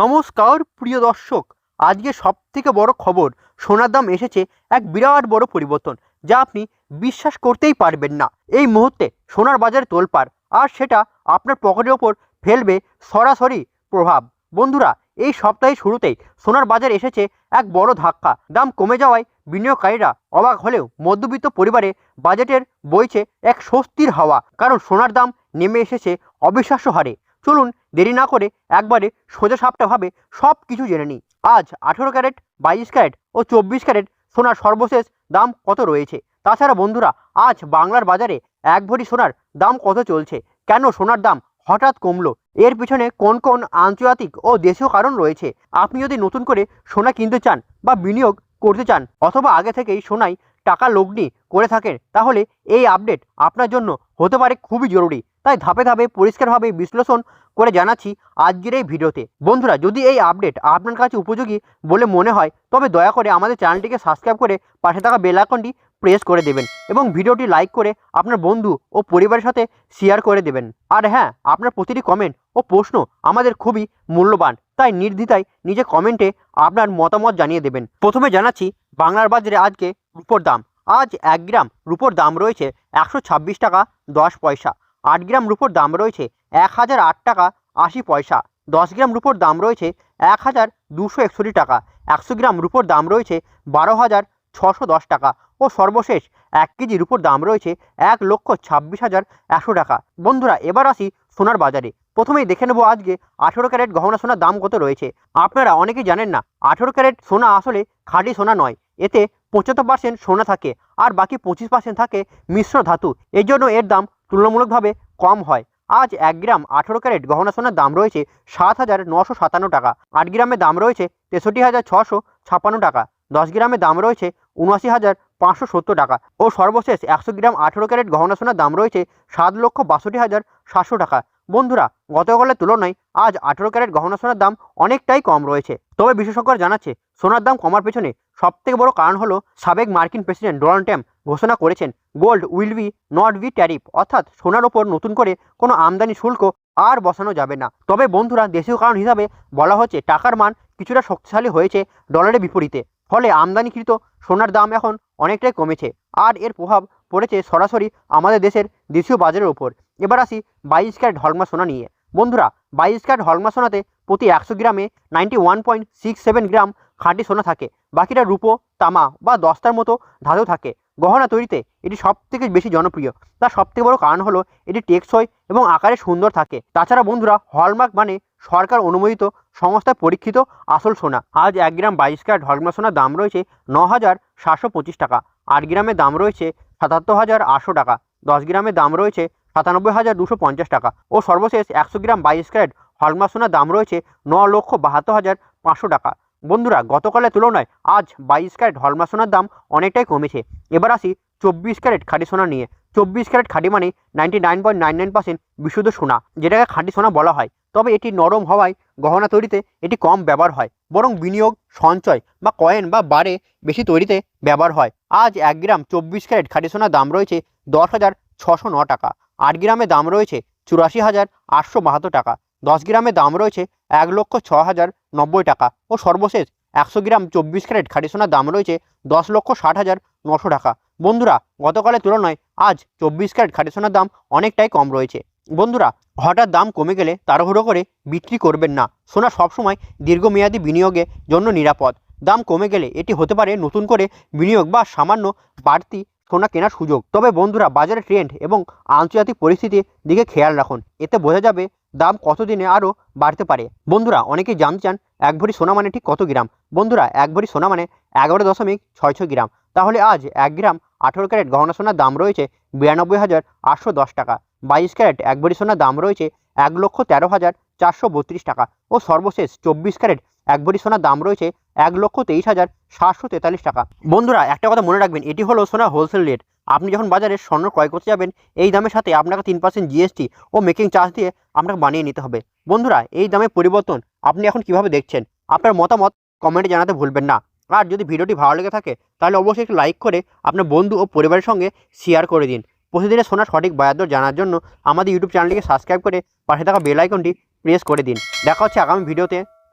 নমস্কার, প্রিয় দর্শক। আজকে সব থেকে বড় খবর, সোনার দাম এসেছে এক বিরাট বড় পরিবর্তন, যা আপনি বিশ্বাস করতেই পারবেন না। এই মুহূর্তে সোনার বাজারে তোলপাড়, আর সেটা আপনার পকেটের ওপর ফেলবে সরাসরি প্রভাব। বন্ধুরা, এই সপ্তাহের শুরুতেই সোনার বাজার এসেছে এক বড় ধাক্কা। দাম কমে যাওয়ায় বিনিয়োগকারীরা অবাক হলেও মধ্যবিত্ত পরিবারে বাজেটের বইছে এক স্বস্তির হাওয়া, কারণ সোনার দাম নেমে এসেছে অবিশ্বাস্য হারে। চলুন দেরি না করে একবারে সোজা সাপটাভাবে সব কিছু জেনে নিই। আজ আঠেরো ক্যারেট, বাইশ ক্যারেট ও চব্বিশ ক্যারেট সোনার সর্বশেষ দাম কত রয়েছে? তাছাড়া বন্ধুরা, আজ বাংলার বাজারে এক ভরি সোনার দাম কত চলছে? কেন সোনার দাম হঠাৎ কমলো? এর পিছনে কোন কোন আন্তর্জাতিক ও দেশীয় কারণ রয়েছে? আপনি যদি নতুন করে সোনা কিনতে চান বা বিনিয়োগ করতে চান, অথবা আগে থেকেই সোনায় টাকা লগ্নি করে থাকেন, তাহলে এই আপডেট আপনার জন্য হতে পারে খুবই জরুরি। তাই ধাপে ধাপে পরিষ্কারভাবে বিশ্লেষণ করে জানাচ্ছি আজকের এই ভিডিওতে। বন্ধুরা, যদি এই আপডেট আপনার কাছে উপযোগী বলে মনে হয়, তবে দয়া করে আমাদের চ্যানেলটিকে সাবস্ক্রাইব করে পাশে থাকা বেল আইকনটি প্রেস করে দেবেন এবং ভিডিওটি লাইক করে আপনার বন্ধু ও পরিবারের সাথে শেয়ার করে দেবেন। আর হ্যাঁ আপনার প্রতিটি কমেন্ট ও প্রশ্ন আমাদের খুবই মূল্যবান। তাই নির্দ্বিধায় নিজে কমেন্টে আপনার মতামত জানিয়ে দেবেন। প্রথমে জানাচ্ছি, বাংলার বাজারে আজকে রুপোর দাম। আজ এক গ্রাম রুপোর দাম রয়েছে একশো ছাব্বিশ টাকা দশ পয়সা। আট গ্রাম রুপোর দাম রয়েছে এক হাজার আট টাকা আশি পয়সা। দশ গ্রাম রুপোর দাম রয়েছে এক হাজার দুশো একষট্টি টাকা। একশো গ্রাম রুপোর দাম রয়েছে বারো হাজার ছশো দশ টাকা। ও সর্বশেষ এক কেজি রুপোর দাম রয়েছে এক লক্ষ ছাব্বিশ হাজার একশো টাকা। বন্ধুরা, এবার আসি সোনার বাজারে। প্রথমেই দেখে নেব আজকে আঠেরো ক্যারেট গহনা সোনার দাম কত রয়েছে। আপনারা অনেকেই জানেন না, আঠেরো ক্যারেট সোনা আসলে খাঁটি সোনা নয়। এতে পঁচাত্তর পার্সেন্ট সোনা থাকে আর বাকি পঁচিশ পার্সেন্ট থাকে মিশ্র ধাতু। এই জন্য এর দাম তুলনামূলকভাবে কম হয়। আজ এক গ্রাম আঠেরো ক্যারেট গহনা সোনার দাম রয়েছে সাত হাজার নশো সাতান্ন টাকা। আট গ্রামের দাম রয়েছে তেষট্টি হাজার ছশো ছাপ্পান্ন টাকা। দশ গ্রামের দাম রয়েছে উনআশি হাজার পাঁচশো সত্তর টাকা ও সর্বশেষ একশো গ্রাম আঠেরো ক্যারেট গহনা সোনার দাম রয়েছে সাত লক্ষ বাষট্টি হাজার সাতশো টাকা। বন্ধুরা, গতকালের তুলনায় আজ আঠেরো ক্যারেট গহনা সোনার দাম অনেকটাই কম রয়েছে। তবে বিশেষজ্ঞরা জানাচ্ছে, সোনার দাম কমার পেছনে সবথেকে বড় কারণ হলো সাবেক মার্কিন প্রেসিডেন্ট ডোনাল্ড ট্রাম্প ঘোষণা করেছেন, gold will be not be tariff, অর্থাৎ সোনার ওপর নতুন করে কোনো আমদানি শুল্ক আর বসানো যাবে না। তবে বন্ধুরা, দেশীয় কারণ হিসাবে বলা হচ্ছে টাকার মান কিছুটা শক্তিশালী হয়েছে ডলারের বিপরীতে। ফলে আমদানিকৃত সোনার দাম এখন অনেকটাই কমেছে আর এর প্রভাব পড়েছে সরাসরি আমাদের দেশের দেশীয় বাজারের ওপর এবার আসি বাইশ ক্যারেট হলমা সোনা নিয়ে। বন্ধুরা, বাইশ ক্যারেট হলমা সোনাতে প্রতি একশো গ্রামে ninety one point six seven gram খাঁটি সোনা থাকে। বাকিটা রূপো, তামা বা দস্তার মতো ধাতু থাকে। গহনা তৈরিতে এটি সব থেকে বেশি জনপ্রিয়। তার সবথেকে বড় কারণ হলো এটি টেকসই এবং আকারে সুন্দর থাকে। তাছাড়া বন্ধুরা, হলমার্ক মানে সরকার অনুমোদিত সংস্থায় পরীক্ষিত আসল সোনা। আজ এক গ্রাম বাইশ ক্যারেট হলমা সোনার দাম রয়েছে ন হাজার সাতশো পঁচিশ টাকা। আট গ্রামের দাম রয়েছে সাতাত্তর হাজার আটশো টাকা। দশ গ্রামের দাম রয়েছে সাতানব্বই হাজার দুশো পঞ্চাশ টাকা। ও সর্বশেষ একশো গ্রাম বাইশ ক্যারেট হলমা সোনার দাম রয়েছে ন লক্ষ বাহাত্তর হাজার পাঁচশো টাকা। বন্ধুরা, গতকালের তুলনায় আজ বাইশ ক্যারেট হলমা সোনার দাম অনেকটাই কমেছে। এবার আসি চব্বিশ ক্যারেট খাঁটি সোনা নিয়ে। চব্বিশ ক্যারেট খাঁটি মানে ninety nine point nine nine percent বিশুদ্ধ সোনা, যেটাকে খাঁটি সোনা বলা হয়। তবে এটি নরম হওয়ায় গহনা তৈরিতে এটি কম ব্যবহার হয়, বরং বিনিয়োগ, সঞ্চয় বা কয়েন বা বারে বেশি তৈরিতে ব্যবহার হয়। আজ এক গ্রাম চব্বিশ ক্যারেট খাঁটি সোনার দাম রয়েছে দশ হাজার ছশো ন টাকা। আট গ্রামের দাম রয়েছে চুরাশি হাজার আটশো বাহাত্তর টাকা। দশ গ্রামের দাম রয়েছে এক লক্ষ ছ হাজার নব্বই টাকা ও সর্বশেষ একশো গ্রাম চব্বিশ ক্যারেট খাঁটি সোনার দাম রয়েছে দশ লক্ষ ষাট হাজার নশো টাকা। বন্ধুরা, গতকালের তুলনায় আজ চব্বিশ ক্যারেট খাঁটি সোনার দাম অনেকটাই কম রয়েছে। বন্ধুরা, হঠাৎ দাম কমে গেলে তাড়াহুড়ো করে বিক্রি করবেন না। সোনা সবসময় দীর্ঘমেয়াদী বিনিয়োগের জন্য নিরাপদ। দাম কমে গেলে এটি হতে পারে নতুন করে বিনিয়োগ বা সামান্য বাড়তি সোনা কেনার সুযোগ। তবে বন্ধুরা, বাজারে ট্রেন্ড এবং আন্তর্জাতিক পরিস্থিতির দিকে খেয়াল রাখুন। এতে বোঝা যাবে দাম কতদিনে আরও বাড়তে পারে। বন্ধুরা, অনেকেই জানতে চান, এক ভরি সোনা মানে ঠিক কত গ্রাম? বন্ধুরা, এক ভরি সোনা মানে এগারো দশমিক ছয় ছয় গ্রাম। তাহলে আজ এক গ্রাম আঠেরো ক্যারেট গহনা সোনার দাম রয়েছে বিরানব্বই হাজার আটশো দশ টাকা। বাইশ ক্যারেট এক ভরি সোনার দাম রয়েছে এক লক্ষ তেরো হাজার চারশো বত্রিশ টাকা। ও সর্বশেষ চব্বিশ ক্যারেট এক ভরি সোনার দাম রয়েছে এক লক্ষ তেইশ হাজার সাতশো তেতাল্লিশ টাকা। বন্ধুরা, একটা কথা মনে রাখবেন, এটি হলো সোনা হোলসেল রেট আপনি যখন বাজারে স্বর্ণ ক্রয় করতে যাবেন, এই দামের সাথে আপনাকে তিন পার্সেন্ট জিএসটি ও মেকিং চার্জ দিয়ে আপনাকে বানিয়ে নিতে হবে। বন্ধুরা, এই দামের পরিবর্তন আপনি এখন কীভাবে দেখছেন? আপনার মতামত কমেন্টে জানাতে ভুলবেন না। আর যদি ভিডিওটি ভালো লেগে থাকে, তাহলে অবশ্যই একটু লাইক করে আপনার বন্ধু ও পরিবারের সঙ্গে শেয়ার করে দিন। প্রতিদিনের সোনার সঠিক বায়াদর জানার জন্য আমাদের ইউটিউব চ্যানেলটিকে সাবস্ক্রাইব করে পাশে থাকা বেল আইকনটি প্রেস করে দিন। দেখা হচ্ছে আগামী ভিডিওতে